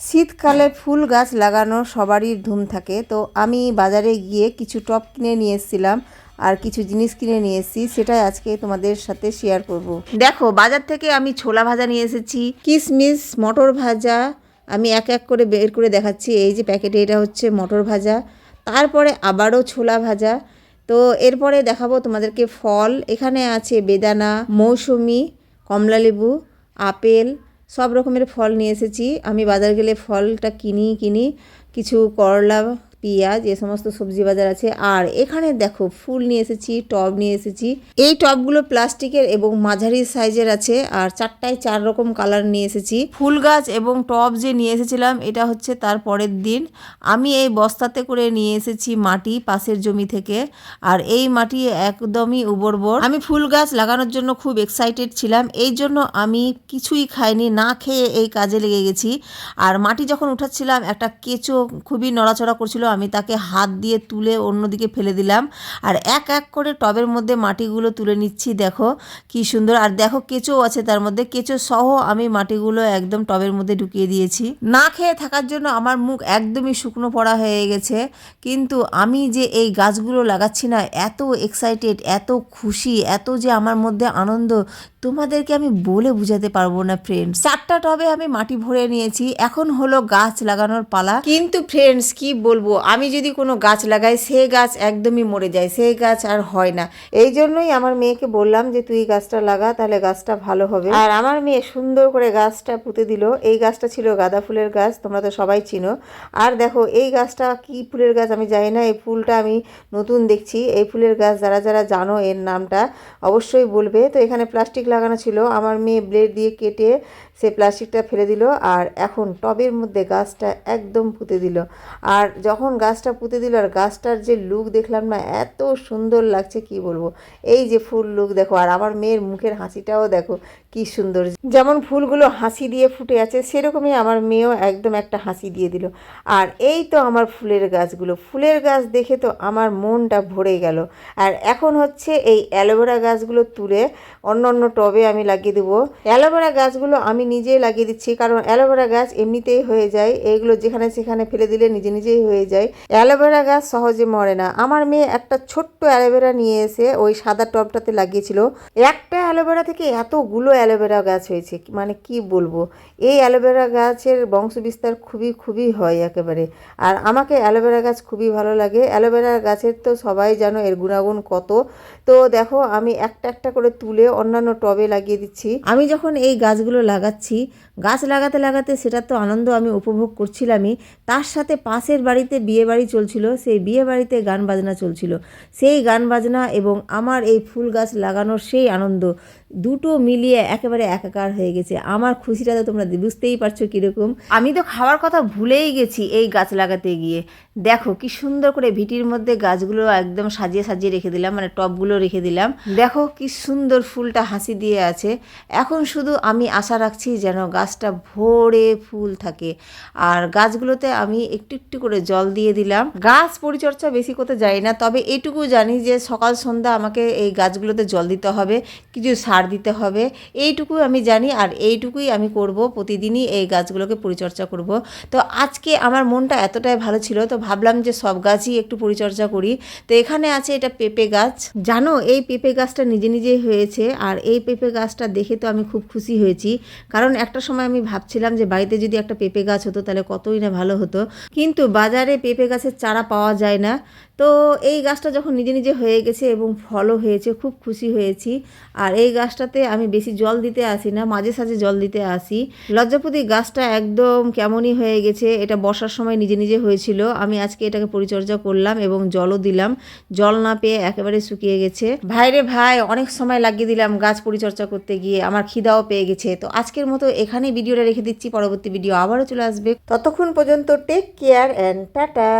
শীতকালে ফুল গাছ লাগানোর সবারই ধুম থাকে। তো আমি বাজারে গিয়ে কিছু টব কিনে নিয়ে এসেছিলাম আর কিছু জিনিস কিনে নিয়ে এসেছি, সেটাই আজকে তোমাদের সাথে শেয়ার করব। দেখো, বাজার থেকে আমি ছোলা ভাজা নিয়ে এসেছি কিশমিশ মটর ভাজা। আমি এক এক করে বের করে দেখাচ্ছি, এই যে প্যাকেটে এটা হচ্ছে মটর ভাজা। তারপরে আবারও ছোলা ভাজা। তো এরপরে দেখাবো তোমাদেরকে ফল। এখানে আছে বেদানা, মৌসুমি, কমলালেবু, আপেল সব রকমের ফল নিয়ে এসেছি। আমি বাজার গেলে ফলটা কিনি কিনি কিছু করলা পেঁয়াজ, এ সমস্ত সবজি বাজার আছে। আর এখানে দেখো, ফুল নিয়ে এসেছি, টব নিয়ে এসেছি। এই টবগুলো প্লাস্টিকের এবং মাঝারি সাইজের আছে। আর চারটায় চার রকম কালার নিয়ে এসেছি। ফুল গাছ এবং টব যে নিয়ে এসেছিলাম, এটা হচ্ছে তার পরের দিন। আমি এই বস্তাতে করে নিয়ে এসেছি মাটি পাশের জমি থেকে। আর এই মাটি একদমই উর্বর। আমি ফুল গাছ লাগানোর জন্য খুব এক্সাইটেড ছিলাম। এই জন্য আমি কিছুই খাইনি, না খেয়ে এই কাজে লেগে গেছি। আর মাটি যখন উঠাচ্ছিলাম, একটা কেঁচো খুবই নড়াচড়া করছিল। আমি তাকে হাত দিয়ে তুলে অন্যদিকে ফেলে দিলাম। আর এক এক করে টবের মধ্যে মাটিগুলো তুলে নিচ্ছি, দেখো কি সুন্দর। আর দেখো কেঁচো আছে তার মধ্যে। কেঁচো সহ আমি মাটিগুলো একদম টবের মধ্যে ঢুকিয়ে দিয়েছি। না খেয়ে থাকার জন্য আমার মুখ একদমই শুকনো পড়া হয়ে গেছে। কিন্তু আমি যে এই গাছগুলো লাগাচ্ছি না, এত এক্সাইটেড এত খুশি, এত যে আমার মধ্যে আনন্দ তোমাদেরকে আমি বলে বুঝাতে পারব না ফ্রেন্ডস চারটা টবে আমি মাটি ভরে নিয়েছি, এখন হলো গাছ লাগানোর পালা। কিন্তু ফ্রেন্ডস কি বলব? আমি যদি কোনো গাছ লাগাই, সে গাছ একদমই মরে যায় সেই গাছ আর হয় না। এই জন্যই আমার মেয়েকে বললাম যে, তুই গাছটা লাগা, তাহলে গাছটা ভালো হবে। আর আমার মেয়ে সুন্দর করে গাছটা পুঁতে দিল। এই গাছটা ছিল গাঁদা ফুলের গাছ, তোমরা তো সবাই চিনো। আর দেখো, এই গাছটা কি ফুলের গাছ আমি জানি না, এই ফুলটা আমি নতুন দেখছি। এই ফুলের গাছ যারা যারা জানো, এর নামটা অবশ্যই বলবে। তো এখানে প্লাস্টিক লাগানো ছিল, আমার মেয়ে ব্লেড দিয়ে কেটে সে প্লাস্টিকটা ফেলে দিল আর এখন টবের মধ্যে গাছটা একদম পুঁতে দিল। আর যখন গাছটা পুঁতে দিল আর গাছটার যে লুক দেখলাম না, এত সুন্দর লাগছে কি বলব? এই যে ফুল লুক দেখো, আর আমার মেয়ের মুখের হাসিটাও দেখো কি সুন্দর। যেমন ফুলগুলো হাসি দিয়ে ফুটে আছে, সেরকমই আমার মেয়েও একদম একটা হাসি দিয়ে দিল। আর এই তো আমার ফুলের গাছগুলো, ফুলের গাছ দেখে তো আমার মনটা ভরে গেল। আর এখন হচ্ছে এই অ্যালোভেরা গাছগুলো তুলে অন্য অন্য টবে আমি লাগিয়ে দেবো। অ্যালোভেরা গাছগুলো আমি নিজেই লাগিয়ে দিচ্ছি, কারণ অ্যালোভেরা গাছ এমনিতেই হয়ে যায়। এইগুলো যেখানে সেখানে ফেলে দিলে নিজে নিজেই হয়ে যায়। অ্যালোভেরা গাছ সহজে মরে না। আমার মেয়ে একটা ছোট্ট অ্যালোভেরা নিয়ে এসে ওই সাদা টবটাতে লাগিয়েছিল। একটা অ্যালোভেরা থেকে এতগুলো অ্যালোভেরা গাছ হয়েছে মানে কি বলব? এই অ্যালোভেরা গাছের বংশবিস্তার খুবই খুবই হয় একেবারে। আর আমাকে অ্যালোভেরা গাছ খুবই ভালো লাগে। অ্যালোভেরা গাছের তো সবাই জানো এর গুণাগুণ কত। তো দেখো, আমি একটা একটা করে তুলে অন্যান্য টবে লাগিয়ে দিচ্ছি। আমি যখন এই গাছগুলো লাগাচ্ছি, গাছ লাগাতে লাগাতে সেটা তো আনন্দ আমি উপভোগ করছিলামই। তার সাথে পাশের বাড়িতে বিয়ে বাড়ি চলছিল, সেই বিয়ে বাড়িতে গান বাজনা চলছিল। সেই গান বাজনা এবং আমার এই ফুল গাছ লাগানোর সেই আনন্দ। দুটো মিলিয়ে একেবারে একাকার হয়ে গেছে। আমার খুশিটা তো তোমরা বুঝতেই পারছ কীরকম। আমি তো খাওয়ার কথা ভুলেই গেছি এই গাছ লাগাতে গিয়ে। দেখো কি সুন্দর করে ভিটির মধ্যে গাছগুলো একদম সাজিয়ে সাজিয়ে রেখে দিলাম মানে টবগুলো রেখে দিলাম। দেখো কি সুন্দর ফুলটা হাসি দিয়ে আছে। এখন শুধু আমি আশা রাখছি যেন গাছটা ভরে ফুল থাকে। আর গাছগুলোতে আমি একটু একটু করে জল দিয়ে দিলাম। গাছ পরিচর্যা বেশি করতে যাই না, তবে এটুকু জানি যে সকাল সন্ধ্যা আমাকে এই গাছগুলোতে জল দিতে হবে। কিছু সার দিতে হবে। এইটুকু আমি জানি আর এইটুকুই আমি করব, প্রতিদিনই এই গাছগুলোকে পরিচর্যা করব। তো আজকে আমার মনটা এতটাই ভালো ছিল, তো ভাবলাম যে সব গাছই একটু পরিচর্যা করি। তো এখানে আছে এটা পেঁপে গাছ। জানো, এই পেঁপে গাছটা নিজে নিজেই হয়েছে আর এই পেঁপে গাছটা দেখে তো আমি খুব খুশি হয়েছি। কারণ একটা সময় আমি ভাবছিলাম যে বাড়িতে যদি একটা পেঁপে গাছ হতো তাহলে কতই না ভালো হতো। কিন্তু বাজারে পেঁপে গাছের চারা পাওয়া যায় না। তো এই গাছটা যখন নিজে নিজে হয়ে গেছে এবং ফলও হয়েছে, খুব খুশি হয়েছি। আর এই গাছটাতে আমি বেশি জল দিতে আসি না, মাঝে সাঝে জল দিতে আসি। লজ্জাপতি গাছটা একদম কেমনই হয়ে গেছে, এটা বর্ষার সময় নিজে নিজে হয়েছিল। আমি আজকে এটাকে পরিচর্যা করলাম এবং জলও দিলাম। জল না পেয়ে একেবারে শুকিয়ে গেছে। ভাইরে ভাই, অনেক সময় লাগিয়ে দিলাম গাছ পরিচর্যা করতে গিয়ে, আমার খিদাও পেয়ে গেছে। তো আজকের মতো এখানেই ভিডিওটা রেখে দিচ্ছি, পরবর্তী ভিডিও আবারও চলে আসবে। ততক্ষণ পর্যন্ত টেক কেয়ার অ্যান্ড টাটা